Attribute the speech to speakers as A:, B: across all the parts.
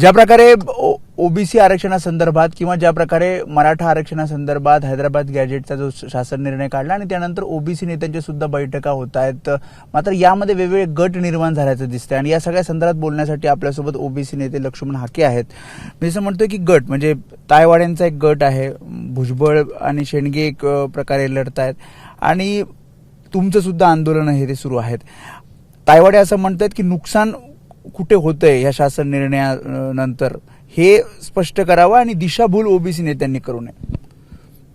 A: ज्या प्रकारे ओबीसी आरक्षणासंदर्भात किंवा ज्या प्रकारे मराठा आरक्षणासंदर्भात हैदराबाद गॅजेटचा जो शासन निर्णय काढला आणि त्यानंतर ओबीसी नेत्यांच्या सुद्धा बैठका होत आहेत मात्र यामध्ये वेगवेगळे गट निर्माण झाल्याचं दिसतंय. आणि या सगळ्या संदर्भात बोलण्यासाठी आपल्यासोबत ओबीसी नेते लक्ष्मण हाके आहेत. मी असं म्हणतोय की गट म्हणजे तायवाड्यांचा एक गट आहे भुजबळ आणि शेंडगे एक प्रकारे लढत आहेत आणि तुमचं सुद्धा आंदोलन हे ते सुरू आहेत. तायवाडे असं म्हणतात की नुकसान कुठे होतंय ह्या शासन निर्णयानंतर हे स्पष्ट करावं आणि दिशाभूल ओबीसी नेत्यांनी करू नये.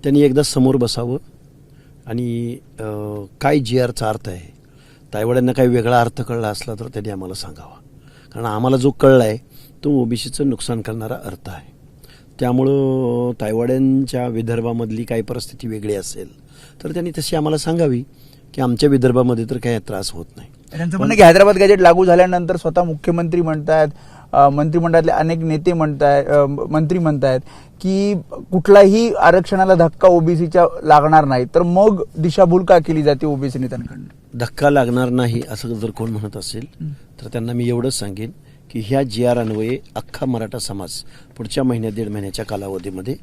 B: त्यांनी एकदा समोर बसावं आणि काय जी आरचा अर्थ आहे तायवाड्यांना काही वेगळा अर्थ कळला असला तर त्यांनी आम्हाला सांगावा. कारण आम्हाला जो कळला आहे तो ओबीसीचं नुकसान करणारा अर्थ आहे. त्यामुळं तायवाड्यांच्या विदर्भामधली काही परिस्थिती वेगळी असेल तर त्यांनी तशी आम्हाला सांगावी की आमच्या विदर्भामध्ये तर काही त्रास होत नाही.
A: त्यांचं म्हणणं की हैदराबाद गॅजेट लागू झाल्यानंतर स्वतः मुख्यमंत्री म्हणतायत अ, मंत्रिमंडळातले अनेक नेते म्हणतायत मंत्री म्हणतायत की कुठलाही आरक्षणाला धक्का ओबीसीच्या लागणार नाही. तर मग दिशाभूल का केली जाते ओबीसी नेत्यांकडनं.
B: धक्का लागणार नाही असं जर कोण म्हणत असेल तर त्यांना मी एवढंच सांगेन की ह्या जी आर अन्वये अख्खा मराठा समाज पुढच्या महिन्या दीड महिन्याच्या कालावधीमध्ये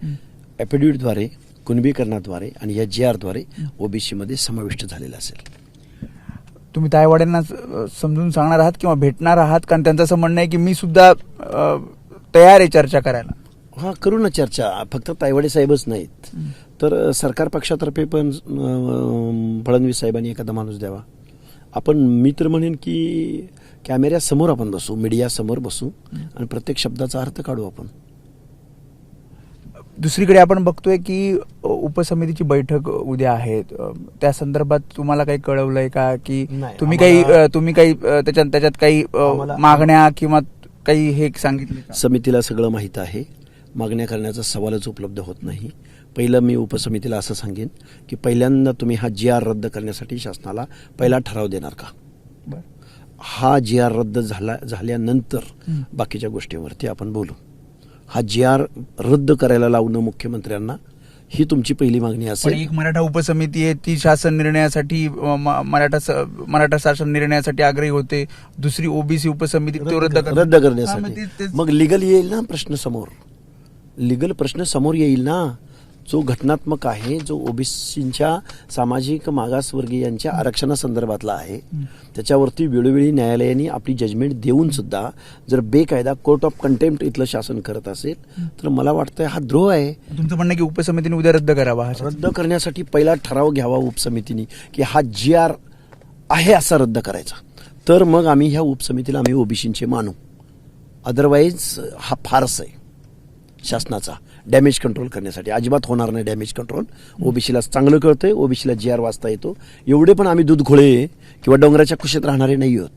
B: ॲफिडेव्हिटद्वारे कुणबीकरणाद्वारे आणि या जी आरद्वारे ओबीसीमध्ये समाविष्ट झालेला असेल.
A: तुम्ही अ, समजून सांगणार आहात किंवा भेटणार आहात? कारण त्यांचं असं म्हणणं आहे की मी सुद्धा तयार आहे चर्चा करायला.
B: हा करू ना चर्चा. फक्त तायवाडे साहेबच नाहीत. तर सरकार पक्षातर्फे पण फडणवीस साहेबांनी एखादा माणूस द्यावा. आपण मी तर म्हणेन की कॅमेऱ्यासमोर आपण बसू मीडियासमोर बसू आणि प्रत्येक शब्दाचा अर्थ काढू आपण.
A: दुसरीकडे आपण बघतोय की उपसमितीची बैठक उद्या आहे त्या संदर्भात तुम्हाला काही कळवलंय का की तुम्ही काही तुम्ही काही त्याच्यात त्याच्यात काही मागण्या किंवा काही हे सांगितले?
B: समितीला सगळं माहीत आहे मागण्या करण्याचा सवालच उपलब्ध होत नाही पहिलं मी उपसमितीला असं सांगेन की पहिल्यांदा तुम्ही हा जी आर रद्द करण्यासाठी शासनाला पहिला ठराव देणार का. हा जी आर रद्द झाला झाल्यानंतर. बाकीच्या गोष्टीवरती आपण बोलू हा जी आर रद्द करायला लावणं मुख्यमंत्र्यांना ही तुमची पहिली मागणी असेल.
A: एक मराठा उपसमिती आहे ती शासन निर्णयासाठी मराठा मराठा शासन निर्णयासाठी आग्रही होते. दुसरी ओबीसी उपसमिती तो रद्द
B: रद्द करण्यासाठी. मग लिगल येईल ना प्रश्न समोर? लिगल प्रश्न समोर येईल ना? जो घटनात्मक आहे जो ओबीसींच्या सामाजिक मागासवर्गीयांच्या आरक्षणासंदर्भातला आहे त्याच्यावरती वेळोवेळी न्यायालयाने आपली जजमेंट देऊन सुद्धा जर बेकायदा कोर्ट ऑफ कंटेम्प्ट इथलं शासन करत असेल तर मला वाटतं हा द्रोह आहे.
A: तुमचं म्हणणं की उपसमितीने उद्या रद्द करावा.
B: रद्द करण्यासाठी पहिला ठराव घ्यावा उपसमितीने की हा जी आर आहे असा रद्द करायचा. तर मग आम्ही ह्या उपसमितीला आम्ही ओबीसींचे मानू. अदरवाईज हा फारस आहे. शासनाचा डॅमेज कंट्रोल करण्यासाठी. अजिबात होणार नाही डॅमेज कंट्रोल. ओबीसीला चांगलं कळतंय ओबीसीला जी आर वाचता येतो. एवढे पण आम्ही दूध घोळे किंवा डोंगराच्या कुशीत राहणारे नाही आहोत.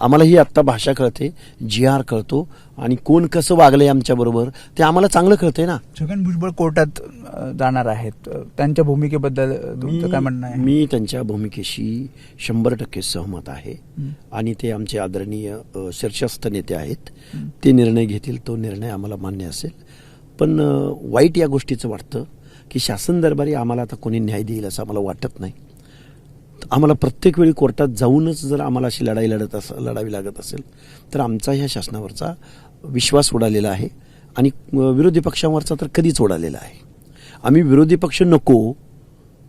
B: आम्हाला ही आत्ता भाषा कळते जी आर कळतो आणि कोण कसं वागलंय आमच्याबरोबर ते आम्हाला चांगलं कळतंय ना.
A: छगन भुजबळ कोर्टात जाणार आहेत. त्यांच्या भूमिकेबद्दल तुमचं काय म्हणणं आहे?
B: मी त्यांच्या भूमिकेशी शंभर टक्के सहमत आहे. आणि ते आमचे आदरणीय शीर्षस्थ नेते आहेत. ते निर्णय घेतील तो निर्णय आम्हाला मान्य असेल. पण वाईट या गोष्टीचं वाटतं की शासन दरबारी आम्हाला आता कोणी न्याय देईल असं आम्हाला वाटत नाही. आम्हाला प्रत्येक वेळी कोर्टात जाऊनच जर आम्हाला अशी लढाई लढत अस लढावी लागत असेल तर आमचा ह्या शासनावरचा विश्वास उडालेला आहे आणि विरोधी पक्षांवरचा तर कधीच उडालेला आहे. आम्ही विरोधी पक्ष नको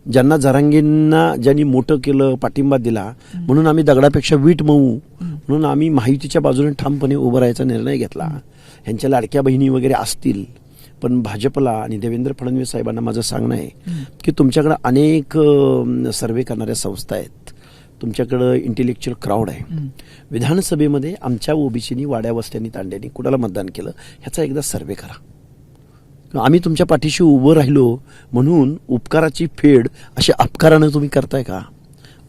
B: ज्यांना जरांगींना ज्यांनी मोठं केलं पाठिंबा दिला म्हणून आम्ही दगडापेक्षा वीट मऊ म्हणून आम्ही माहितीच्या बाजूने ठामपणे उभं राहायचा निर्णय घेतला. ह्यांच्या लाडक्या बहिणी वगैरे असतील पण भाजपला आणि देवेंद्र फडणवीस साहेबांना माझं सांगणं आहे की तुमच्याकडं अनेक सर्वे करणाऱ्या संस्था आहेत. तुमच्याकडं इंटेलेक्च्युअल क्राऊड आहे. विधानसभेमध्ये आमच्या ओबीसीनी वाड्या वस्त्यांनी तांड्यांनी कुणाला मतदान केलं? ह्याचा एकदा सर्वे करा. आम्ही तुमच्या पाठीशी उभं राहिलो म्हणून उपकाराची फेड अशा अपकारानं तुम्ही करताय का?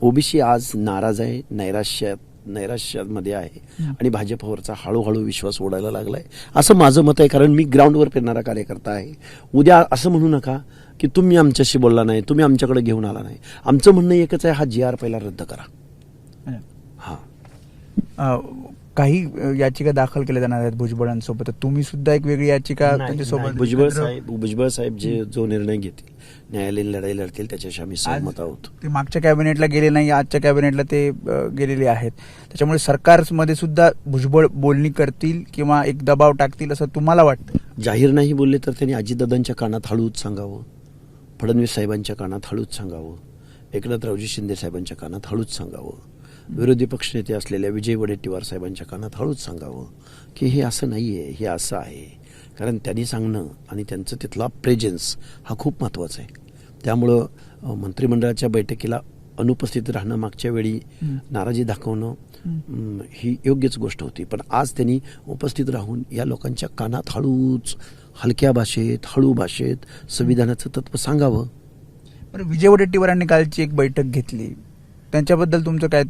B: ओबीसी आज नाराज आहे नैराश्यात नैराश्यामध्ये आहे. आणि भाजपवरचा हळूहळू विश्वास ओढायला लागलाय. असं माझं मत आहे कारण मी ग्राउंडवर फिरणारा कार्यकर्ता आहे. उद्या असं म्हणू नका की तुम्ही आमच्याशी बोलला नाही तुम्ही आमच्याकडे घेऊन आला नाही. आमचं म्हणणं एकच आहे हा जी आर पहिला रद्द करा. हा.
A: काही याचिका दाखल केल्या जाणार आहेत भुजबळांसोबत. तर तुम्ही सुद्धा एक वेगळी याचिका त्यांच्यासोबत.
B: भुजबळ साहेब भुजबळ साहेब जे जो निर्णय घेतील न्यायालयीन लढाई लढतील त्याच्याशी आम्ही सहमत आहोत.
A: ते मागच्या कॅबिनेटला गेले नाही आजच्या कॅबिनेटला ते गेलेले आहेत. त्याच्यामुळे सरकारमध्ये सुद्धा भुजबळ बोलणी करतील किंवा एक दबाव टाकतील असं तुम्हाला वाटतं?
B: जाहीर नाही बोलले तर त्यांनी अजितदादांच्या कानात हळूच सांगावं. फडणवीस साहेबांच्या कानात हळूच सांगावं. एकनाथरावजी शिंदे साहेबांच्या कानात हळूच सांगावं. विरोधी पक्षनेते असलेल्या विजय वडेट्टीवार साहेबांच्या कानात हळूच सांगावं की हे असं नाही आहे हे असं आहे. कारण त्यांनी सांगणं आणि त्यांचं तिथला प्रेझेन्स हा खूप महत्त्वाचा आहे. त्यामुळं मंत्रिमंडळाच्या बैठकीला अनुपस्थित राहणं मागच्या वेळी. नाराजी दाखवणं ही योग्यच गोष्ट होती. पण आज त्यांनी उपस्थित राहून या लोकांच्या कानात हळूच हलक्या भाषेत हळू भाषेत संविधानाचं तत्व सांगावं.
A: बरं विजय वडेट्टीवारांनी कालची एक बैठक घेतली. त्यांच्याबद्दल तुमचं काय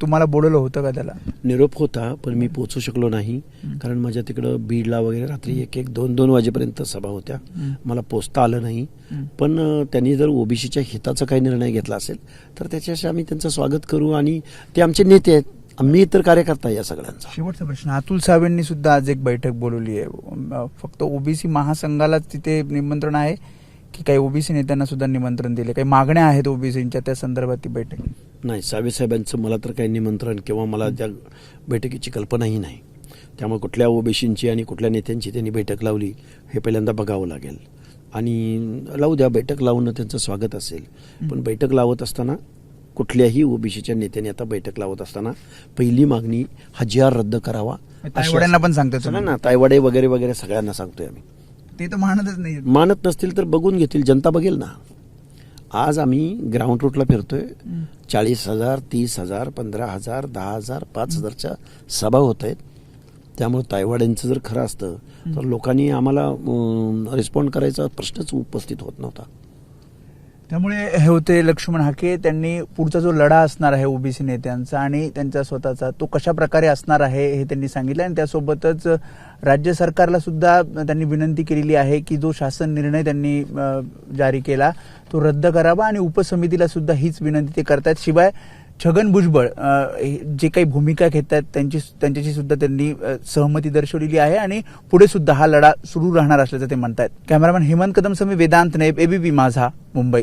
A: तुम्हाला बोलवलं होतं का त्याला?
B: निरोप होता पण मी पोचू शकलो नाही. कारण माझ्या तिकडं बीडला वगैरे रात्री एक एक दोन दोन वाजेपर्यंत सभा होत्या. मला पोचता आलं नाही. पण त्यांनी जर ओबीसीच्या हिताचा काही निर्णय घेतला असेल तर त्याच्याशी आम्ही त्यांचं स्वागत करू आणि ते आमचे नेते आहेत. मी तर कार्यकर्ता या सगळ्यांचा.
A: शेवटचा प्रश्न अतुल साहेबांनी सुद्धा आज एक बैठक बोलवली आहे. फक्त ओबीसी महासंघालाच तिथे निमंत्रण आहे. की काही ओबीसी नेत्यांना सुद्धा निमंत्रण दिले. काही मागण्या आहेत ओबीसींच्या त्या संदर्भात ती बैठक.
B: नाही सावे साहेबांचं मला तर काही निमंत्रण किंवा मला त्या बैठकीची कल्पनाही नाही. त्यामुळे कुठल्या ओबीसींची आणि कुठल्या नेत्यांची त्यांनी बैठक लावली हे पहिल्यांदा बघावं लागेल. आणि लावू द्या बैठक लावणं त्यांचं स्वागत असेल. पण बैठक लावत असताना कुठल्याही ओबीसीच्या नेत्याने आता बैठक लावत असताना पहिली मागणी हा जी आर रद्द करावा
A: तायवाड्यांना पण तुम्ही.
B: ना तायवाडे वगैरे वगैरे सगळ्यांना सांगतोय आम्ही.
A: ते तर मानतच नाही
B: मानत नसतील तर बघून घेतील. जनता बघेल ना. आज आम्ही ग्राउंड रूटला फिरतोय. चाळीस हजार तीस हजार पंधरा हजार दहा हजार पाच हजारच्या सभा होत आहेत. त्यामुळे तायवाड्यांचं जर खरं असतं तर लोकांनी आम्हाला रिस्पॉन्ड करायचा प्रश्नच उपस्थित होत नव्हता.
A: त्यामुळे हे होते लक्ष्मण हाके. त्यांनी पुढचा जो लढा असणार आहे ओबीसी नेत्यांचा आणि त्यांचा स्वतःचा तो कशा प्रकारे असणार आहे हे त्यांनी सांगितलं आणि त्यासोबतच राज्य सरकारला सुद्धा त्यांनी विनंती केलेली आहे की जो शासन निर्णय त्यांनी जारी केला तो रद्द करावा आणि उपसमितीला सुद्धा हीच विनंती ते करतात शिवाय छगन भुजबळ हे जे काही भूमिका घेत आहेत त्यांची त्यांच्याशी सुद्धा त्यांनी सहमती दर्शवलेली आहे आणि पुढे सुद्धा हा लढा सुरू राहणार असल्याचं ते म्हणतात कॅमेरामॅन हेमंत कदम समी वेदांत नेब एबीपी माझा मुंबई.